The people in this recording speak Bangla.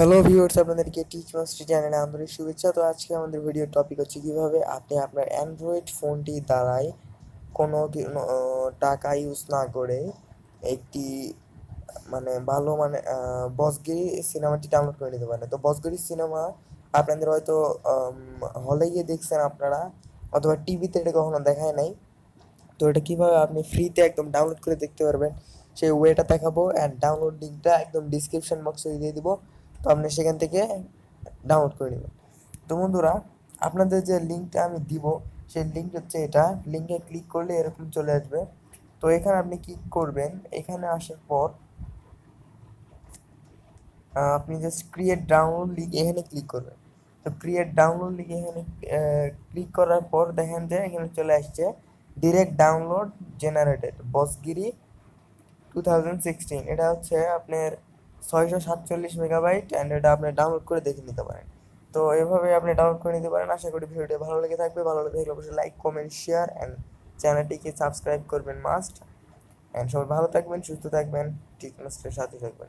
হ্যালো ভিউয়ার্স আপনাদেরকে টিচ মাস্টার চ্যানেলে আন্তরিক শুভেচ্ছা। তো আজকে আমাদের ভিডিওর টপিক হচ্ছে কীভাবে আপনি আপনার অ্যান্ড্রয়েড ফোনটি দ্বারাই কোনো টাকা ইউজ না করে একটি মানে ভালো মানে বসগিরি সিনেমাটি ডাউনলোড করে নিতে পারেন। তো বসগিরি সিনেমা আপনাদের হয়তো হলে গিয়ে দেখছেন আপনারা, অথবা টিভিতে এটা কখনো দেখায় নাই। তো এটা কীভাবে আপনি ফ্রিতে একদম ডাউনলোড করে দেখতে পারবেন, সেই ওয়েটা দেখাবো। অ্যান্ড ডাউনলোড লিঙ্কটা একদম ডিসক্রিপশন বক্সে দিয়ে দিব। তো আপনি সেখান থেকে ডাউনলোড করে নেবেন। তো বন্ধুরা, আপনাদের যে লিঙ্কটা আমি দিব, সেই লিঙ্ক হচ্ছে এটা। লিঙ্কে ক্লিক করলে এরকম চলে আসবে। তো এখানে আপনি ক্লিক করবেন, এখানে আসার পর আপনি জাস্ট ক্রিয়েট ডাউনলোড লিঙ্ক এখানে ক্লিক করবেন। তো ক্রিয়েট ডাউনলোড লিঙ্ক এখানে ক্লিক করার পর দেখেন যে এখানে চলে আসছে direct download generated Bossgiri two thousand sixteen এটা হচ্ছে আপনার ছয়শো সাতচল্লিশ মেগাবাইট অ্যান্ড এটা আপনি ডাউনলোড করে দেখে নিতে পারেন। তো এভাবে আপনি ডাউনলোড করে নিতে পারেন। আশা করি ভিডিওটি ভালো লেগে থাকবে। ভালো লেগে থাকলে অবশ্যই লাইক কমেন্ট শেয়ার অ্যান্ড চ্যানেলটিকে সাবস্ক্রাইব করবেন মাস্ট অ্যান্ড সবাই ভালো থাকবেন, সুস্থ থাকবেন, ঠিক সাথে থাকবেন।